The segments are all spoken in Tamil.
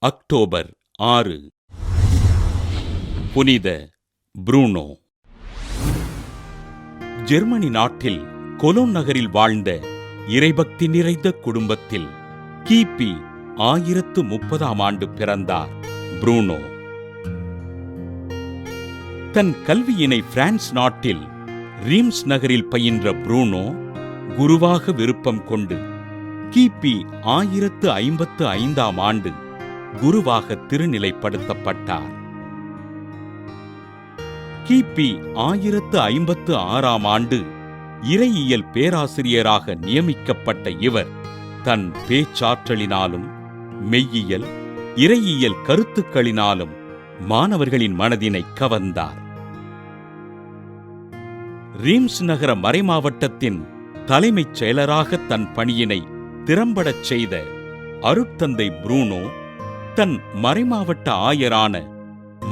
அக்டோபர் ஆறு. புனித புரூனோ. ஜெர்மனி நாட்டில் கொலோன் நகரில் வாழ்ந்த இறைபக்தி நிறைந்த குடும்பத்தில் கிபி ஆயிரத்து முப்பதாம் ஆண்டு பிறந்தார் புரூனோ. தன் கல்வியினை பிரான்ஸ் நாட்டில் ரீம்ஸ் நகரில் பயின்ற புரூனோ குருவாக விருப்பம் கொண்டு கிபி ஆயிரத்து ஐம்பத்து ஐந்தாம் ஆண்டு குருவாக திருநிலைப்படுத்தப்பட்டார். கிபி ஆயிரத்து ஐம்பத்து ஆறாம் ஆண்டு இறையியல் பேராசிரியராக நியமிக்கப்பட்ட இவர் தன் பேச்சாற்றலினாலும் மெய்யியல் இறையியல் கருத்துக்களினாலும் மாணவர்களின் மனதினை கவர்ந்தார். ரீம்ஸ் நகர மறைமாவட்டத்தின் தலைமைச் செயலராக தன் பணியினை திறம்படச் செய்த அருட்தந்தை புரூனோ தன் மறைமாவட்ட ஆயரான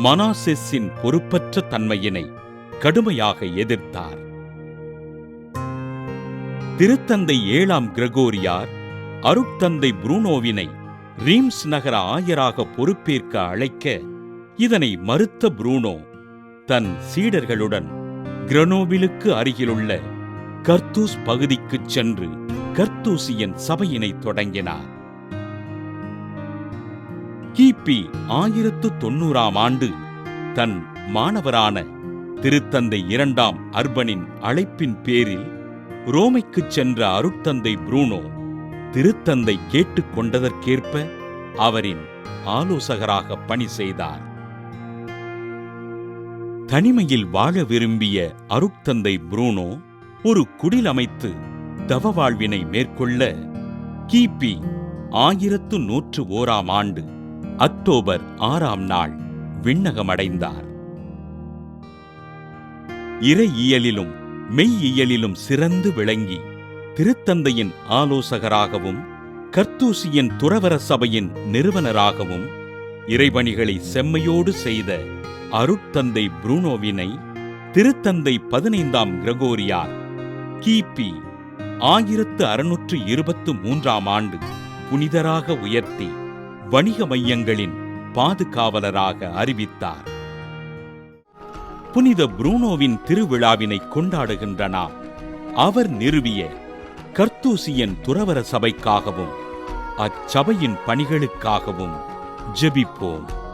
மனாசெஸின் பொறுப்பற்ற தன்மையினை கடுமையாக எதிர்த்தார். திருத்தந்தை ஏழாம் கிரகோரியார் அருட்தந்தை புரூனோவினை ரீம்ஸ் நகர ஆயராக பொறுப்பேற்க அழைக்க இதனை மறுத்த புரூனோ தன் சீடர்களுடன் கிரனோபிலுக்கு அருகிலுள்ள கர்த்தூஸ் பகுதிக்குச் சென்று கர்த்தூசியன் சபையினை தொடங்கினார். கிபி ஆயிரத்து தொன்னூறாம் ஆண்டு தன் மாணவரான திருத்தந்தை இரண்டாம் அர்பனின் அழைப்பின் பேரில் ரோமைக்குச் சென்ற அருட்தந்தை புரூனோ திருத்தந்தை கேட்டுக்கொண்டதற்கேற்ப அவரின் ஆலோசகராக பணி செய்தார். தனிமையில் வாழ விரும்பிய அருட்தந்தை புரூனோ ஒரு குடில் அமைத்து தவ வாழ்வினை மேற்கொள்ள கிபி ஆயிரத்து நூற்று ஓராம் ஆண்டு அக்டோபர் ஆறாம் நாள் விண்ணகமடைந்தார். இறையியலிலும் மெய்யியலிலும் சிறந்து விளங்கி திருத்தந்தையின் ஆலோசகராகவும் கர்த்தூசியின் துறவர சபையின் நிறுவனராகவும் இறைபணிகளை செம்மையோடு செய்த அருட்தந்தை புரூனோவினை திருத்தந்தை பதினைந்தாம் கிரகோரியார் கிபி ஆயிரத்து அறுநூற்று இருபத்து மூன்றாம் ஆண்டு புனிதராக உயர்த்தி வணிக மையங்களின் பாதுகாவலராக அறிவித்தார். புனித புரூனோவின் திருவிழாவினை கொண்டாடுகின்ற நாம் அவர் நிறுவிய கர்த்தூசியன் துறவர சபைக்காகவும் அச்சபையின் பணிகளுக்காகவும் ஜெபிப்போம்.